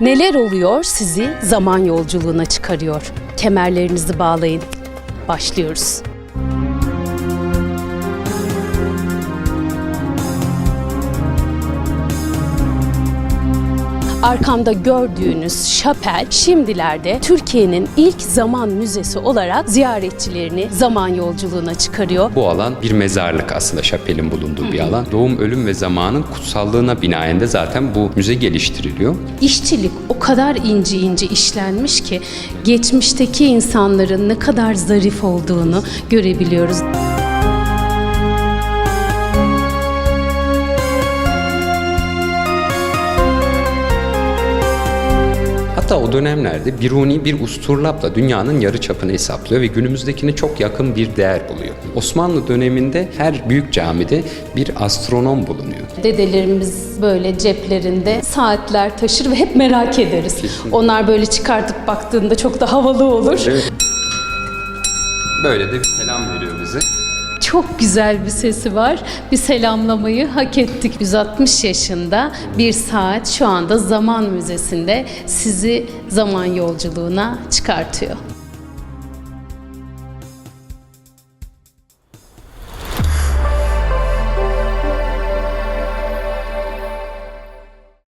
Neler oluyor sizi zaman yolculuğuna çıkarıyor? Kemerlerinizi bağlayın. Başlıyoruz. Arkamda gördüğünüz şapel şimdilerde Türkiye'nin ilk zaman müzesi olarak ziyaretçilerini zaman yolculuğuna çıkarıyor. Bu alan bir mezarlık aslında şapelin bulunduğu bir alan. Doğum, ölüm ve zamanın kutsallığına binaen de zaten bu müze geliştiriliyor. İşçilik o kadar ince ince işlenmiş ki geçmişteki insanların ne kadar zarif olduğunu görebiliyoruz. Hatta o dönemlerde Biruni bir usturlapla dünyanın yarı çapını hesaplıyor ve günümüzdekine çok yakın bir değer buluyor. Osmanlı döneminde her büyük camide bir astronom bulunuyor. Dedelerimiz böyle ceplerinde saatler taşır ve hep merak ederiz. Kesinlikle. Onlar böyle çıkartıp baktığında çok da havalı olur. Evet. Böyle de bir selam veriyor bize. Çok güzel bir sesi var. Bir selamlamayı hak ettik. 160 yaşında bir saat şu anda Zaman Müzesi'nde sizi zaman yolculuğuna çıkartıyor.